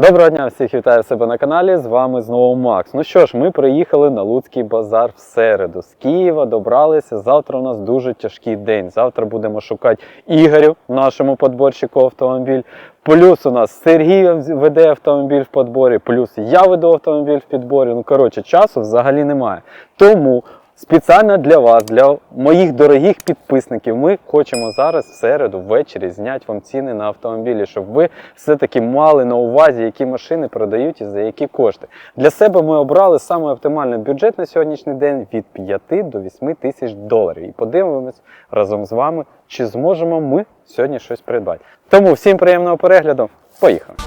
Доброго дня, всіх вітаю себе на каналі. З вами знову Макс. Ну що ж, ми приїхали на Луцький базар в середу. З Києва добралися. Завтра у нас дуже тяжкий день. Завтра будемо шукати Ігорю, нашому подборщику автомобіль. Плюс у нас Сергій веде автомобіль в подборі, плюс я веду автомобіль в підборі. Ну коротше, часу взагалі немає. Тому Спеціально для вас, для моїх дорогих підписників, ми хочемо зараз в середу ввечері зняти вам ціни на автомобілі, щоб ви все-таки мали на увазі, які машини продають і за які кошти. Для себе ми обрали саме оптимальний бюджет на сьогоднішній день від 5 до 8 тисяч доларів. І подивимось разом з вами, чи зможемо ми сьогодні щось придбати. Тому всім приємного перегляду. Поїхали!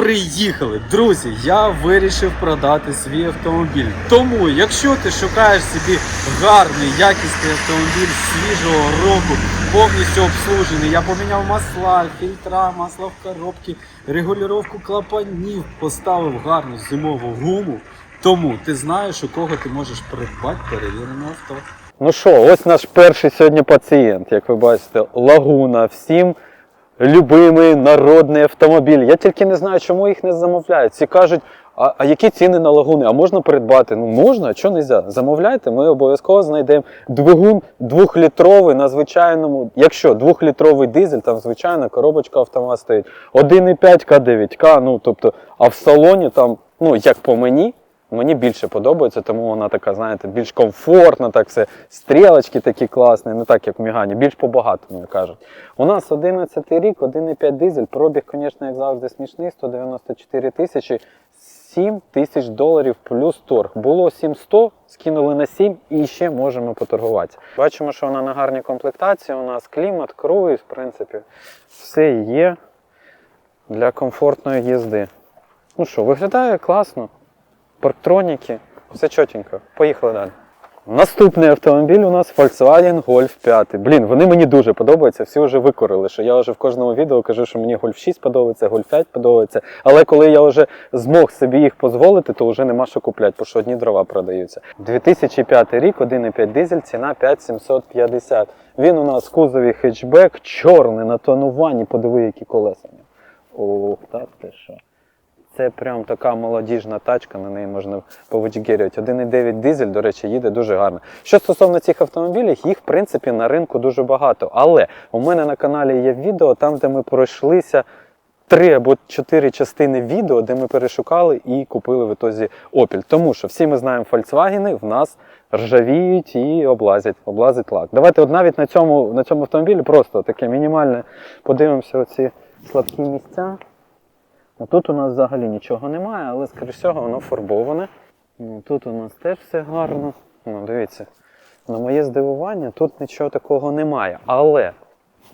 Приїхали, друзі! Я вирішив продати свій автомобіль. Тому, якщо ти шукаєш собі гарний, якісний автомобіль свіжого року, повністю обслужений, я поміняв масла, фільтра, масло в коробці, регулювання клапанів, поставив гарну зимову гуму. Тому ти знаєш, у кого ти можеш придбати перевірене авто. Ну що, ось наш перший сьогодні пацієнт, як ви бачите, лагуна. Всім любимий народний автомобіль. Я тільки не знаю, чому їх не замовляють. Всі кажуть, а, а які ціни на лагуни? А можна придбати? Ну можна, чого не можна? Замовляйте, ми обов'язково знайдемо двигун двохлітровий на звичайному. Якщо двохлітровий дизель, там звичайна коробочка автомат стоїть. 1,5 К9К, ну тобто, а в салоні там, ну як по мені. Мені більше подобається, тому вона така, знаєте, більш комфортна, так все. Стрілочки такі класні, не так як в Мігані, більш по-багатому, кажуть. У нас 11 рік, 1,5 дизель, пробіг, звісно, як завжди, смішний, 194 тисячі, 7 тисяч доларів плюс торг. Було 700, скинули на 7 і ще можемо поторгуватися. Бачимо, що вона на гарній комплектації. У нас клімат, круїз, в принципі, все є для комфортної їзди. Ну що, виглядає класно парктроніки, все чотенько. Поїхали далі. Наступний автомобіль у нас Volkswagen Golf 5. Блін, вони мені дуже подобаються. Всі вже викорили, що я вже в кожному відео кажу, що мені Golf 6 подобається, Golf 5 подобається. Але коли я вже змог собі їх дозволити, то вже нема що купляти, бо що одні дрова продаються. 2005 рік, 1,5 дизель, ціна 5750. Він у нас кузові хетчбек, чорний на тонуванні, подиви, які колеса. Ох, так ти що. Це прям така молодіжна тачка, на неї можна повичгерювати. 1,9 дизель, до речі, їде дуже гарно. Що стосовно цих автомобілів, їх в принципі на ринку дуже багато. Але у мене на каналі є відео, там, де ми пройшлися три або чотири частини відео, де ми перешукали і купили в ітозі Opel. Тому що всі ми знаємо Volkswagen, в нас ржавіють і облазять, облазить лак. Давайте от навіть на цьому, на цьому автомобілі просто таке мінімальне подивимося оці слабкі місця. Ну, Тут у нас взагалі нічого немає, але, скоріш всього, воно фарбоване. Ну, Тут у нас теж все гарно. Ну, Дивіться, на моє здивування, тут нічого такого немає. Але,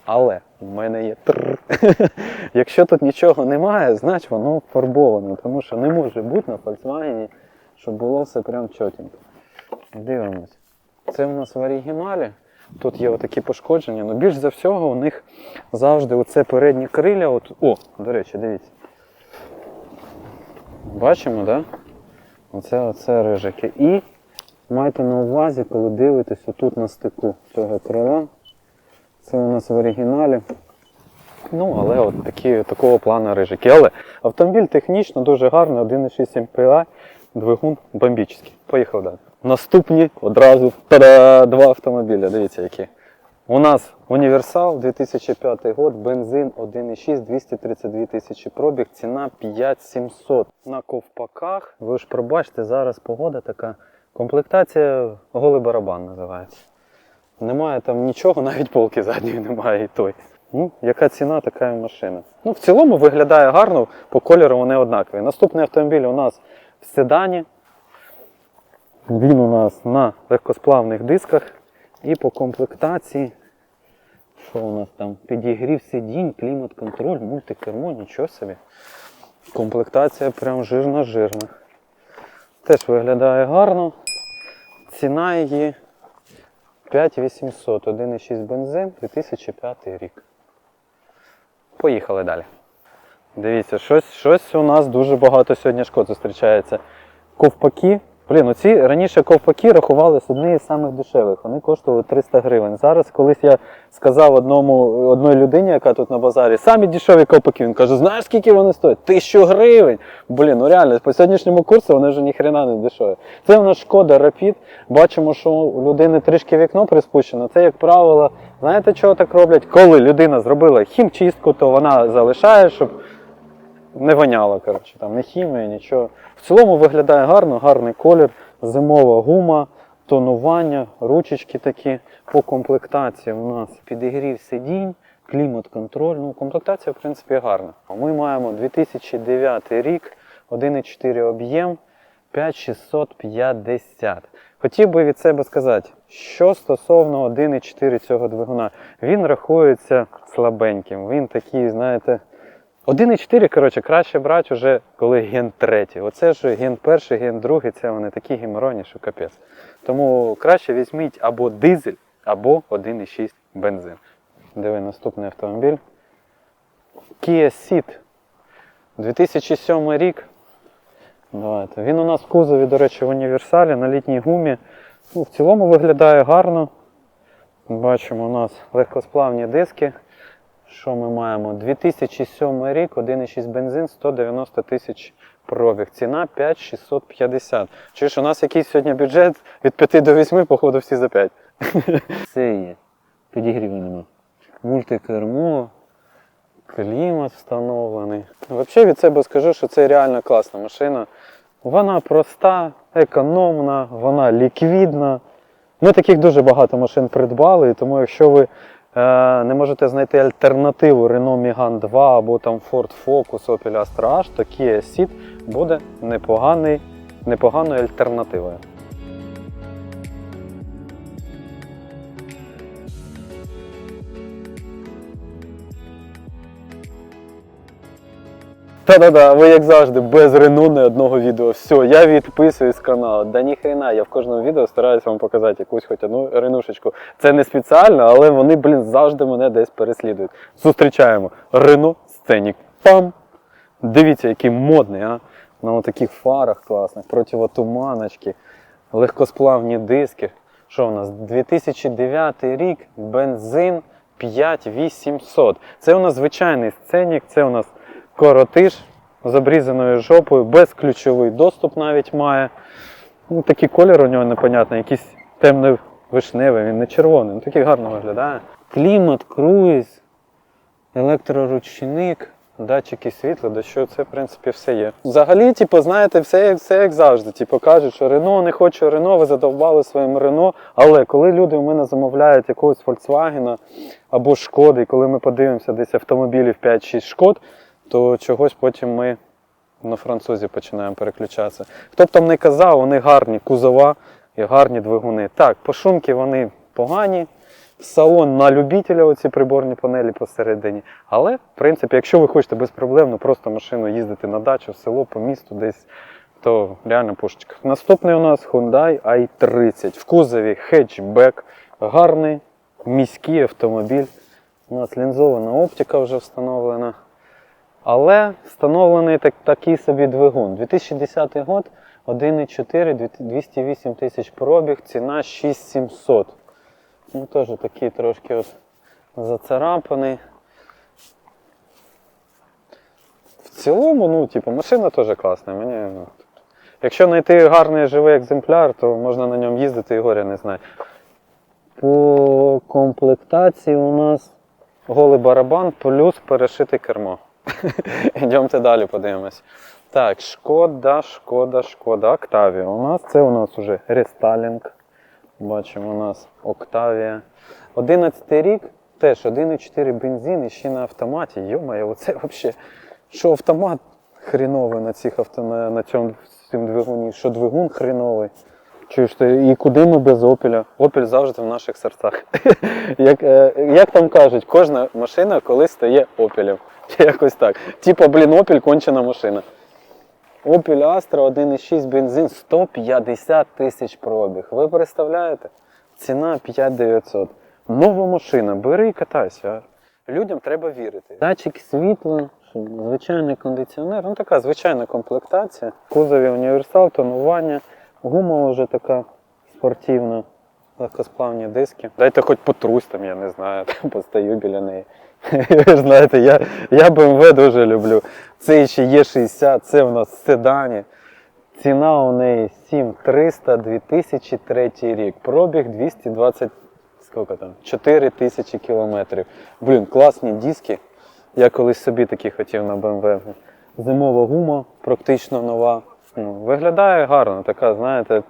але, у мене є тр. Якщо тут нічого немає, значить воно фарбоване, тому що не може бути на Volkswagen, щоб було все прям чотенько. Дивимось. Це у нас в оригіналі. Тут є отакі пошкодження, але більш за всього у них завжди оце передні криля. От... О, до речі, дивіться. Бачимо, так? Да? Оце, оце рижики. І майте на увазі, коли дивитесь отут на стику цього крила. Це у нас в оригіналі. Ну, але от такі, такого плану рижики. Але автомобіль технічно дуже гарний, 1,6 MPI, двигун бомбічний. Поїхав далі. Наступні одразу та два автомобіля. Дивіться, які. У нас універсал 2005 год, бензин 1,6, 232 тисячі пробіг, ціна 5700. На ковпаках, ви ж пробачте, зараз погода така. Комплектація голий барабан називається. Немає там нічого, навіть полки задньої немає і той. Ну, яка ціна, така і машина. Ну, в цілому виглядає гарно, по кольору вони однакові. Наступний автомобіль у нас в седані. Він у нас на легкосплавних дисках. І по комплектації, що у нас там? Підігрів сидінь, клімат-контроль, мультикермо, нічого собі. Комплектація прям жирна-жирна. Теж виглядає гарно. Ціна її 5800, 1,6 бензин, 2005 рік. Поїхали далі. Дивіться, щось, щось у нас дуже багато сьогодні шкод зустрічається. Ковпаки. Блін, оці раніше ковпаки рахували з однієї з самих дешевих. Вони коштували 300 гривень. Зараз колись я сказав одному одній людині, яка тут на базарі, самі дешеві ковпаки. Він каже, знаєш скільки вони стоять? Тисячу гривень. Блін, ну реально, по сьогоднішньому курсу вони вже ніхрена не дешеві. Це у нас шкода Rapid. Бачимо, що у людини трішки вікно приспущено. Це, як правило, знаєте, чого так роблять? Коли людина зробила хімчистку, то вона залишає, щоб не воняло, коротше, там не хімія, нічого. В цілому виглядає гарно, гарний колір, зимова гума, тонування, ручечки такі. По комплектації у нас підігрів сидінь, клімат-контроль. Ну, комплектація, в принципі, гарна. Ми маємо 2009 рік, 1,4 об'єм, 5650. Хотів би від себе сказати, що стосовно 1,4 цього двигуна, він рахується слабеньким. Він такий, знаєте, 1,4, коротше, краще брати вже коли ген третій. Оце ж ген перший, ген другий, це вони такі геморройні, що капець. Тому краще візьміть або дизель, або 1,6 бензин. Диви наступний автомобіль. Kia Ceed. 2007 рік. Давайте. Він у нас в кузові, до речі, в універсалі на літній гумі. Ну, в цілому виглядає гарно. Бачимо у нас легкосплавні диски. Що ми маємо? 2007 рік, 1,6 бензин, 190 тисяч пробіг. Ціна 5650. Чуєш, у нас якийсь сьогодні бюджет від 5 до 8, походу, всі за 5. Це є. Підігріву нема. Мультикермо, клімат встановлений. Взагалі від себе скажу, що це реально класна машина. Вона проста, економна, вона ліквідна. Ми таких дуже багато машин придбали, тому якщо ви не можете знайти альтернативу Renault Megane 2 або там Ford Focus, Opel Astra H, то Kia Ceed буде непоганий, непоганою альтернативою. Та-да-да, ви як завжди, без Renault ні одного відео. Все, я відписуюсь з каналу. Да ніхрена, я в кожному відео стараюсь вам показати якусь хоч одну ренушечку. Це не спеціально, але вони, блін, завжди мене десь переслідують. Зустрічаємо Renault Scenic. Пам! Дивіться, який модний, а? На таких фарах класних, противотуманочки, легкосплавні диски. Що у нас? 2009 рік, бензин 5800. Це у нас звичайний сценік, це у нас коротиш з обрізаною жопою, безключовий доступ навіть має. Ну, такий колір у нього непонятний, якийсь темно-вишневий, він не червоний, ну такий гарно виглядає. Клімат, круїз, електроручник, датчики світла, да що це в принципі все є. Взагалі, типу, знаєте, все, все як завжди. Типу, кажуть, що Рено не хочу Рено, ви задовбали своїм Рено. Але коли люди у мене замовляють якогось Volkswagen або Шкоди, і коли ми подивимося десь автомобілів 5-6 Шкод, то чогось потім ми на французі починаємо переключатися. Хто б там не казав, вони гарні кузова і гарні двигуни. Так, по шумки вони погані. Салон на любителя, оці приборні панелі посередині. Але, в принципі, якщо ви хочете безпроблемно просто машину їздити на дачу, в село, по місту десь, то реально пушечка. Наступний у нас Hyundai i30. В кузові хетчбек, гарний міський автомобіль. У нас лінзована оптика вже встановлена. Але встановлений так, такий собі двигун. 2010 год, 1,4, 208 тисяч пробіг, ціна 6700. Ну, теж такий трошки от зацарапаний. В цілому, ну, типу, машина теж класна. Мені, ну, якщо знайти гарний живий екземпляр, то можна на ньому їздити і горя не знаю. По комплектації у нас голий барабан плюс перешите кермо. Йдемте далі, подивимось. Так, шкода, шкода, шкода. Октавія. У нас це у нас уже рестайлінг. Бачимо у нас Октавія. 11 рік, теж 1,4 бензин і ще на автоматі. Йомає, оце взагалі. Що автомат хріновий на цих авто, на, на цьому двигуні, що двигун хріновий. Чуєш ти, і куди ми без опеля? Опель завжди в наших серцях. як, е, як там кажуть, кожна машина колись стає опелем. Якось так. Типа, блін, опель кончена машина. Opel Astra 1,6 бензин 150 тисяч пробіг. Ви представляєте? Ціна 5900. Нова машина, бери і катайся. Людям треба вірити. Датчик світла, звичайний кондиціонер, ну така звичайна комплектація. Кузові універсал, тонування, гума вже така спортивна, легкосплавні диски. Дайте хоч потрусь там, я не знаю, там постою біля неї. Знаєте, я, я BMW дуже люблю. Це ще є 60, це в нас седані. Ціна у неї 7300 2003 рік. Пробіг 220 скільки там? 4 тисячі кілометрів. Блін, класні диски. Я колись собі такі хотів на BMW. Зимова гума, практично нова. Ну, виглядає гарно, така, знаєте,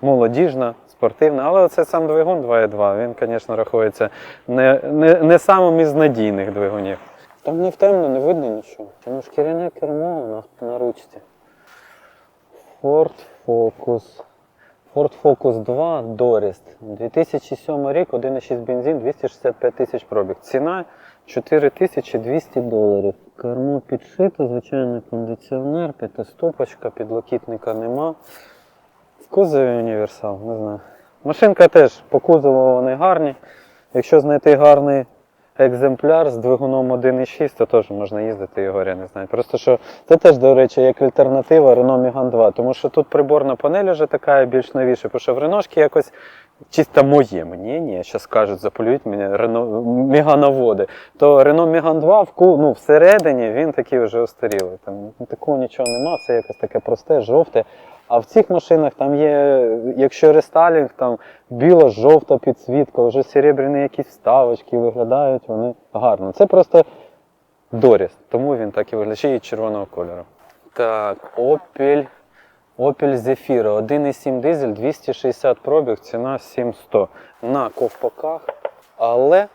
молодіжна, спортивна, але це сам двигун 2.2. Він, звісно, рахується не, не, не самим із надійних двигунів. Там не в темно, не видно нічого. Чому шкіряне кермо у нас на ручці? Ford Focus. Ford Focus 2 Dorist. 2007 рік, 1,6 бензин, 265 тисяч пробіг. Ціна 4200 доларів. Кермо підшито, звичайний кондиціонер, п'ятиступочка, підлокітника нема. В кузові універсал, не знаю. Машинка теж по кузову вони гарні. Якщо знайти гарний екземпляр з двигуном 1.6, то теж можна їздити його, я не знаю. Просто що це теж, до речі, як альтернатива Renault Megane 2, тому що тут приборна панель вже така більш новіша, тому що в Реношки якось чисто моє мнення, зараз кажуть, заполюють мене мегановоди, то Renault Megane 2 в, ну, всередині він такий вже устарілий. Там такого нічого нема, все якось таке просте, жовте. А в цих машинах там є, якщо рестайлінг, там біло-жовта підсвітка, вже серебряні якісь вставочки виглядають, вони гарно. Це просто Доріс, тому він так і виглядає, й червоного кольору. Так, Opel, Opel Zafira, 1,7 дизель, 260 пробіг, ціна 7100 на ковпаках, але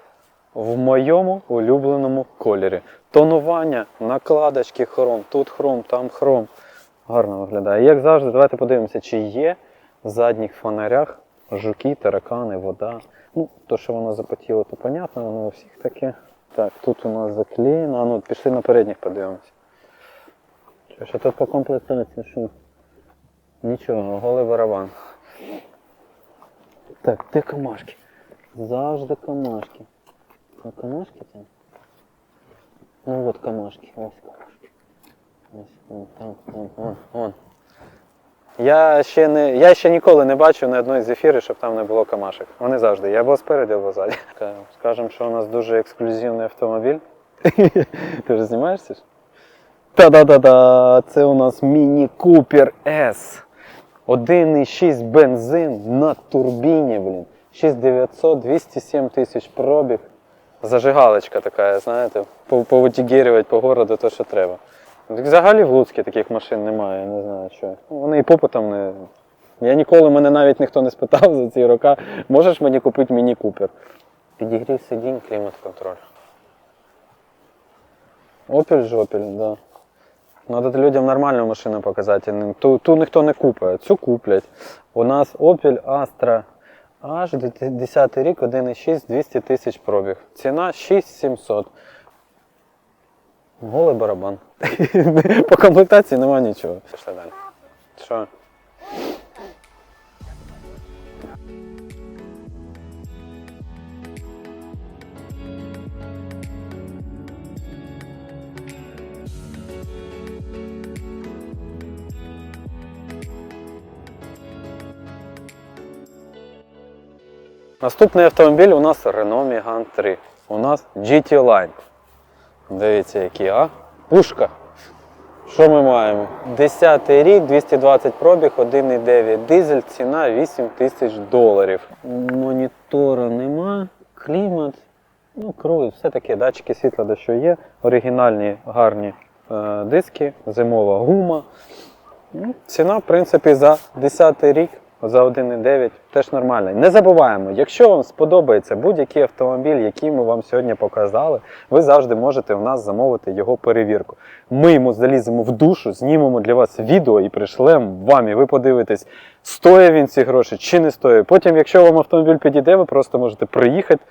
в моєму улюбленому кольорі. Тонування, накладочки хром, тут хром, там хром. Гарно виглядає. Як завжди, давайте подивимося, чи є в задніх фонарях жуки, таракани, вода. Ну, то, що воно запотіло, то понятно, воно у всіх таке. Так, тут у нас заклеєно. А ну, пішли на передніх подивимося. Що, що тут по комплектації? Що? Нічого, голий барабан. Так, де камашки? Завжди камашки. А камашки там? Ну от камашки, ось камашки. Я ще, не, я ще ніколи не бачив на одної з ефірів, щоб там не було камашок. Вони завжди є або спереді, або ззаді. Скажемо, що у нас дуже ексклюзивний автомобіль. Ти вже знімаєшся? Та-да-да-да! Це у нас Міні Купер S. 1,6 бензин на турбіні, блін. 6900, 207 тисяч пробіг. Зажигалочка така, знаєте, пов- повитігерювати по городу то, що треба. Так Взагалі в Луцькі таких машин немає, я не знаю що. Ну, Вони і попитом не. Я ніколи мене навіть ніхто не спитав за ці роки, можеш мені купити міні Купер? Підігрів сидінь, клімат-контроль. Опіль жопіль, да. Надо людям нормальну машину показати. не- Ту, ту ніхто не купить, цю куплять. У нас Opel Astra аж 10 рік, 1,6, 200 тисяч пробіг. Ціна 6700. Голий барабан. По комплектації нема нічого. Пішли далі. Що? Наступний автомобіль у нас Renault Megane 3. У нас GT Line. Дивіться, які, а? Пушка. Що ми маємо? 10 рік, 220 пробіг, 1,9 дизель, ціна 8 тисяч доларів. Монітора нема, клімат, ну, круїз, все таке, датчики світла, де що є. Оригінальні гарні е, диски, зимова гума. Ну, ціна, в принципі, за 10 рік, за 1,9 теж нормальна. Не забуваємо, якщо вам сподобається будь-який автомобіль, який ми вам сьогодні показали, ви завжди можете у нас замовити його перевірку. Ми йому заліземо в душу, знімемо для вас відео і пришлемо вам, і ви подивитесь, стоїть він ці гроші чи не стоїть. Потім, якщо вам автомобіль підійде, ви просто можете приїхати,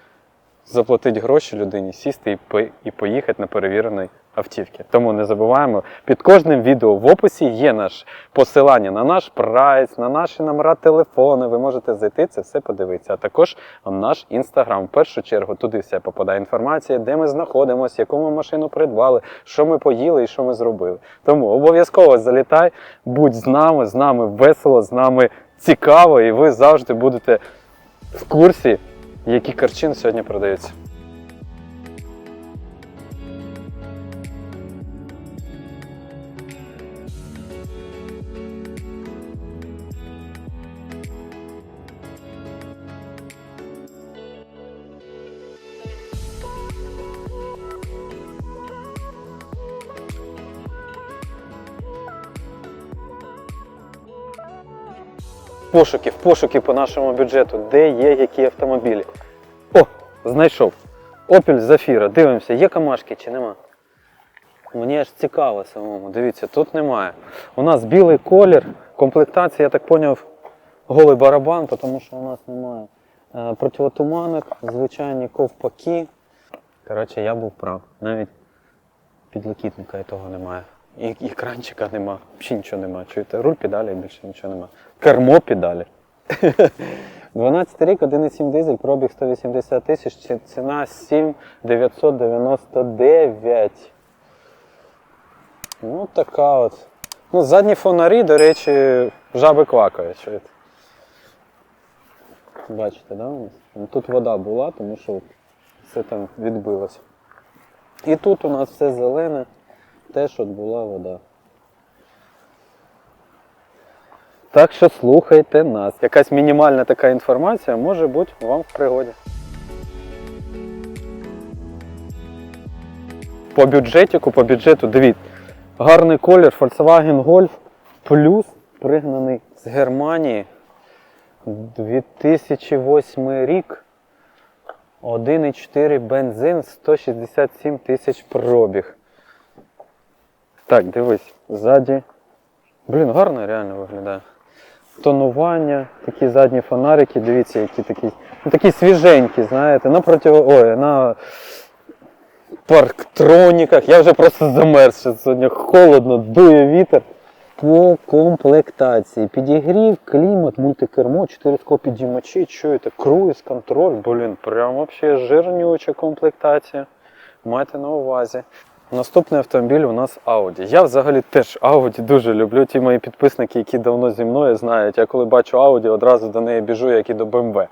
заплатити гроші людині, сісти і поїхати на перевірений автівки. Тому не забуваємо, під кожним відео в описі є наш посилання на наш прайс, на наші номера телефону. Ви можете зайти це все подивитися. А також наш інстаграм. В першу чергу туди все попадає інформація, де ми знаходимося, яку ми машину придбали, що ми поїли і що ми зробили. Тому обов'язково залітай, будь з нами, з нами весело, з нами цікаво, і ви завжди будете в курсі, які карчин сьогодні продаються. Пошуків, пошуків по нашому бюджету, де є які автомобілі. О, знайшов. Opel Zafira. Дивимося, є камашки чи нема. Мені аж цікаво самому. Дивіться, тут немає. У нас білий колір, комплектація, я так зрозумів, голий барабан, тому що у нас немає е, противотуманок, звичайні ковпаки. Коротше, я був прав. Навіть підлокітника і того немає. І, і нема, взагалі нічого нема. Чуєте, руль педалі більше нічого нема. Кермо педалі. 12 рік, 1,7 дизель, пробіг 180 тисяч, ціна 7,999. Ну, така от. Ну, задні фонарі, до речі, жаби квакають. Чуєте? Бачите, да? у нас? Ну, Тут вода була, тому що все там відбилося. І тут у нас все зелене, теж от була вода. Так що слухайте нас. Якась мінімальна така інформація може бути вам в пригоді. По бюджетику, по бюджету, дивіться, гарний колір Volkswagen Golf плюс пригнаний з Германії 2008 рік. 1,4 бензин, 167 тисяч пробіг. Так, дивись, ззаді. Блін, гарно реально виглядає. Тонування, такі задні фонарики, дивіться, які такі, ну, такі свіженькі, знаєте, на против... Ой, на парктроніках. Я вже просто замерз. що Сьогодні холодно, дує вітер. По комплектації. Підігрів, клімат, мультикермо, 4 підіймачі, чуєте, круїз, контроль, блін, прям вообще жирнюча комплектація. Майте на увазі. Наступний автомобіль у нас Audi. Я взагалі теж Audi дуже люблю. Ті мої підписники, які давно зі мною знають. Я коли бачу Audi, одразу до неї біжу, як і до BMW.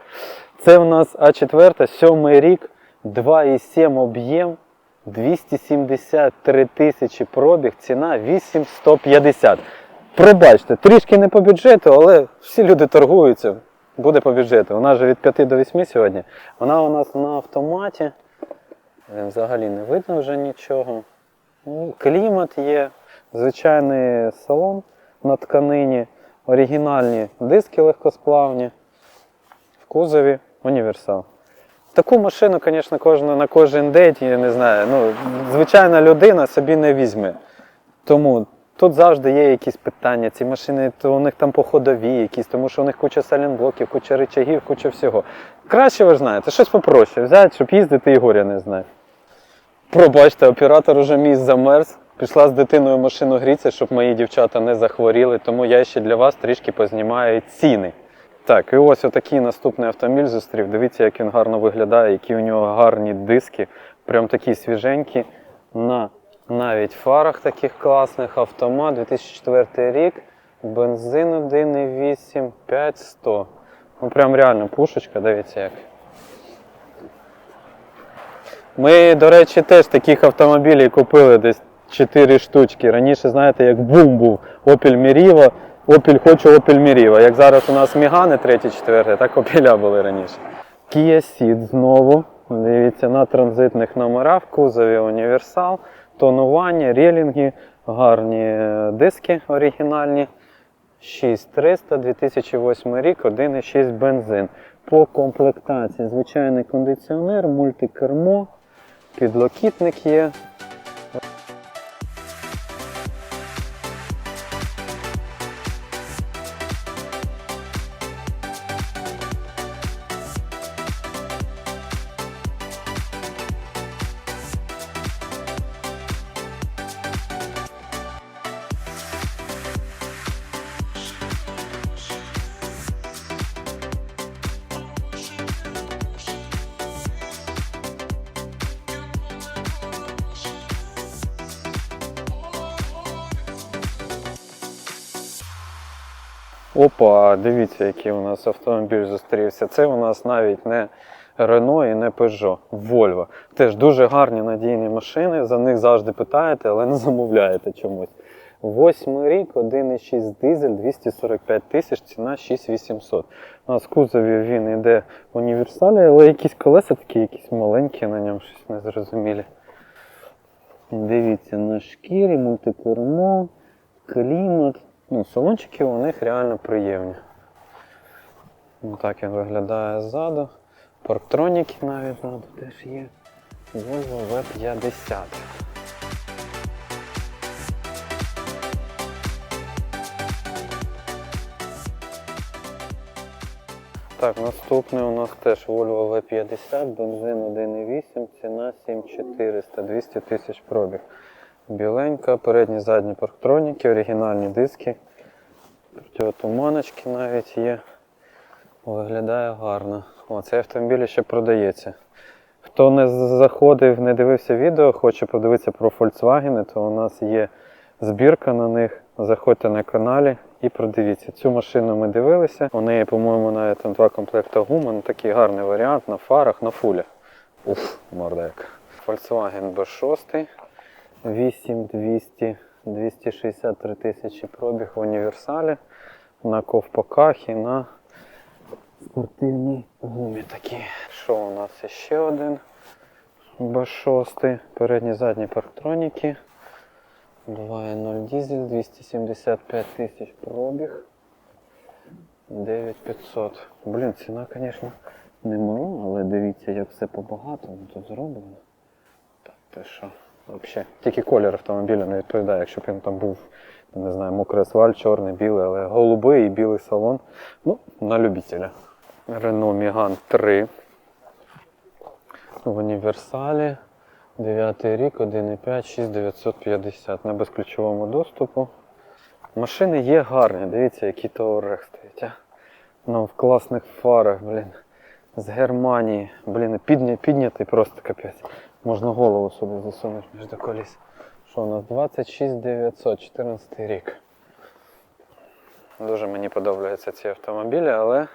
Це у нас А4, сьомий рік, 2,7 об'єм, 273 тисячі пробіг, ціна 8150. Пробачте, трішки не по бюджету, але всі люди торгуються. Буде по бюджету. Вона вже від 5 до 8 сьогодні. Вона у нас на автоматі. Взагалі не видно вже нічого. Ну, Клімат є, звичайний салон на тканині, оригінальні диски легкосплавні, в кузові універсал. Таку машину, звісно, кожна, на кожен день, я не знаю, ну, звичайна людина собі не візьме. Тому тут завжди є якісь питання. Ці машини, то у них там походові якісь, тому що у них куча салінблоків, куча рычагів, куча всього. Краще ви ж знаєте, щось попроще взяти, щоб їздити і горя не знати. Пробачте, оператор уже мій замерз. Пішла з дитиною машину грітися, щоб мої дівчата не захворіли, тому я ще для вас трішки познімаю ціни. Так, і ось отакий наступний автомобіль зустрів. Дивіться, як він гарно виглядає, які у нього гарні диски. Прям такі свіженькі. На навіть фарах таких класних. Автомат 2004 рік. Бензин 1,8, 5100. Ну прям реально пушечка, дивіться як. Ми, до речі, теж таких автомобілів купили десь 4 штучки. Раніше, знаєте, як бум був Opel Meriva, Opel хочу Opel Meriva. Як зараз у нас Мігани 3-4, так Opel були раніше. Kia Ceed знову. Дивіться, на транзитних номерах, кузові універсал, тонування, релінги, гарні е, диски оригінальні. 6300, 2008 рік, 1,6 бензин. По комплектації звичайний кондиціонер, мультикермо, підлокітник є. Опа, дивіться, який у нас автомобіль зустрівся. Це у нас навіть не Renault і не Peugeot, Volvo. Теж дуже гарні надійні машини, за них завжди питаєте, але не замовляєте чомусь. Восьмий рік, 1,6 дизель, 245 тисяч, ціна 6800. У нас в кузові він йде в універсалі, але якісь колеса такі, якісь маленькі на ньому, щось незрозумілі. Дивіться, на шкірі, мультикермо, клімат. Ну, салончики у них реально приємні. Ну, так він виглядає ззаду. Парктроніки навіть ззаду теж є. Volvo V50. Так, наступний у нас теж Volvo V50, бензин 1,8, ціна 7400, 200 тисяч пробіг. Біленька, передні задні парктроніки, оригінальні диски. Противотуманочки навіть є. Виглядає гарно. О, цей автомобіль ще продається. Хто не заходив, не дивився відео, хоче подивитися про Volkswagen, то у нас є збірка на них. Заходьте на каналі і продивіться. Цю машину ми дивилися. У неї, по-моєму, навіть там два комплекти гуми. Ну, такий гарний варіант на фарах, на фулі. Уф, морда як. Volkswagen B6. 8200 263 тисячі пробіг в універсалі. На ковпаках і на спортивній гумі такі. Що у нас ще один? Б6, передні задні парктроніки. 2.0 дизель, 275 тисяч пробіг. 9500. Блін, ціна, звісно, не мала, але дивіться, як все по-багатому тут зроблено. Так, ти що? Взагалі. Тільки колір автомобіля не відповідає, якщо б він там був, не знаю, мокрий асфальт, чорний, білий, але голубий і білий салон. Ну, на любителя. Renault Megane 3. В універсалі. 9 рік, 1,5, 6950 на безключовому доступу. Машини є гарні, дивіться, який Touareg стоїть. А? Ну, в класних фарах, блін. З Германії. Блін, підня, піднятий просто капець. Можна голову собі засунути між коліс. Що у нас? 26900, 14 рік. Дуже мені подобаються ці автомобілі, але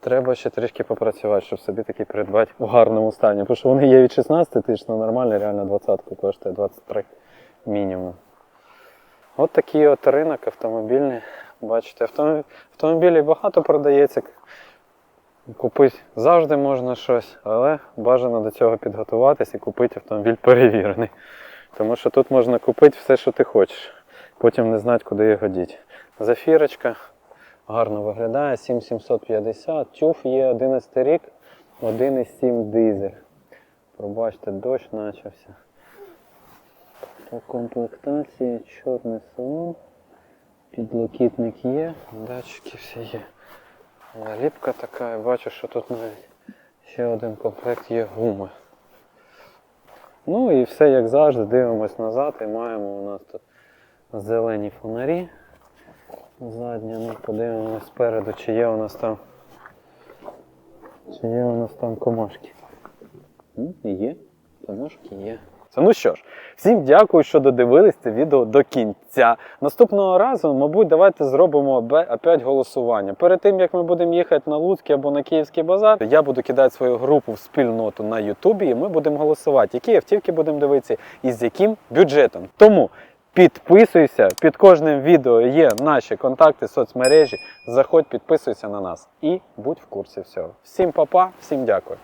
треба ще трішки попрацювати, щоб собі такий придбати в гарному стані. Бо що вони є від 16 тисяч, ну нормально, реально 20 коштує 23 мінімум. От такий от ринок автомобільний. Бачите, автомобілів багато продається. Купити завжди можна щось, але бажано до цього підготуватись і купити автомобіль перевірений. Тому що тут можна купити все, що ти хочеш. Потім не знати, куди його діти. Зафірочка гарно виглядає, 7750, тюф є 11 рік, 1,7 дизель. Пробачте, дощ почався. По комплектації чорний салон, підлокітник є, датчики всі є. Наліпка така, я бачу, що тут навіть ще один комплект є гуми. Ну і все як завжди, дивимось назад і маємо у нас тут зелені фонарі. Задня, ну подивимось спереду, чи є у нас там. Чи є у нас там комашки. Ну, є, комашки є. Це ну що ж, всім дякую, що додивились це відео до кінця. Наступного разу, мабуть, давайте зробимо опять голосування. Перед тим як ми будемо їхати на Луцький або на Київський базар, я буду кидати свою групу в спільноту на Ютубі, і ми будемо голосувати, які автівки будемо дивитися і з яким бюджетом. Тому підписуйся, під кожним відео є наші контакти, соцмережі. Заходь, підписуйся на нас і будь в курсі всього. Всім па-па, всім дякую.